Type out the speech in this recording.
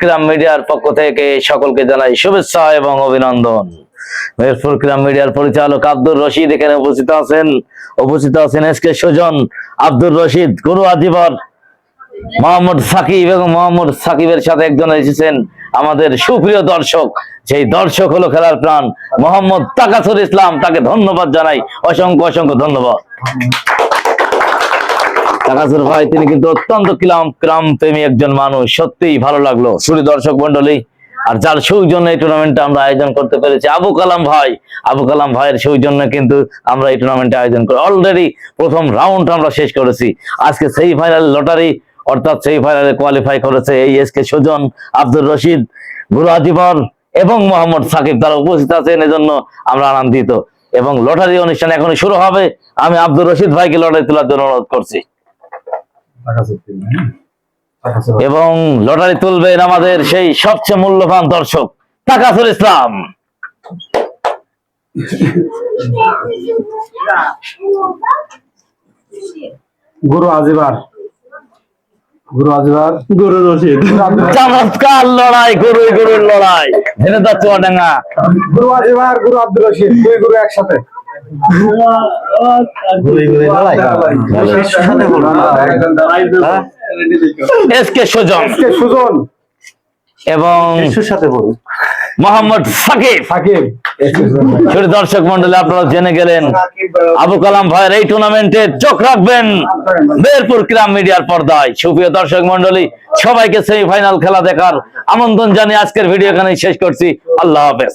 ক্রাম মিডিয়ার পক্ষ থেকে সকলকে জানাই শুভেচ্ছা এবং অভিনন্দন। মেহেরপুর ক্রাম মিডিয়ার পরিচালক এখানে উপস্থিত আছেন। উপস্থিত আছেন এস কে সুজন, আব্দুর রশিদ, গুরু মোহাম্মদ সাকিব এবং মোহাম্মদ সাকিবের সাথে একজন এসেছেন আমাদের সুপ্রিয় দর্শক। সেই দর্শক হলো খেলার প্রাণ, মোহাম্মদ তাকাসুর ইসলাম। তাকে ধন্যবাদ জানাই। অসংখ্য অসংখ্য ধন্যবাদ। তাকাসুর ভাই, তিনি কিন্তু অত্যন্ত ক্লাম ক্রাম প্রেমী একজন মানুষ। সত্যিই ভালো লাগল। শুধু দর্শক মন্ডলী আর যার সৌজন্য এই টুর্নামেন্টটা আমরা আয়োজন করতে পেরেছি, আবু কালাম ভাই। আবু কালাম ভাইয়ের সৌজন্য কিন্তু আমরা এই টুর্নামেন্টটা আয়োজন করি অলরেডি প্রথম রাউন্ড আমরা শেষ করেছি। আজকে সেই ফাইনাল লটারি অর্থাৎ সেই ফাইনালে কোয়ালিফাই করেছে এই এস কে সুজন, আব্দুর রশিদ গুরু আজিবর এবং মোহাম্মদ সাকিব তারা উপস্থিত আছেন। এজন্য আমরা আনন্দিত। এবং লটারি অনুষ্ঠান এখনই শুরু হবে। আমি আব্দুর রশিদ ভাইকে লটারি তোলার জন্য অনুরোধ করছি। এবং লটারি তুলবেন আমাদের সেই সবচেয়ে মূল্যবান দর্শক তাকাসুল ইসলাম। গুরু আজিবার। গুরু আজিবার। গুরু রশিদ। চমৎকার লড়াই গুরু গুরুর লড়াই। জেনে তো গুরু আজিবার গুরু আব্দুল রশিদ। দুই গুরু একসাথে। সুজন। এবং মোহাম্মদ সাকিব সাকিব শুধু দর্শক মন্ডলী আপনারা জেনে গেলেন আবু কালাম ভাইয়ের এই টুর্নামেন্টে চোখ রাখবেন মেহেরপুর ক্রাম মিডিয়ার পর্দায়। সুপ্রিয় দর্শক মন্ডলী সবাইকে সেমিফাইনাল খেলা দেখার আমন্ত্রণ জানিয়ে আজকের ভিডিও এখানে শেষ করছি। আল্লাহ হাফেজ।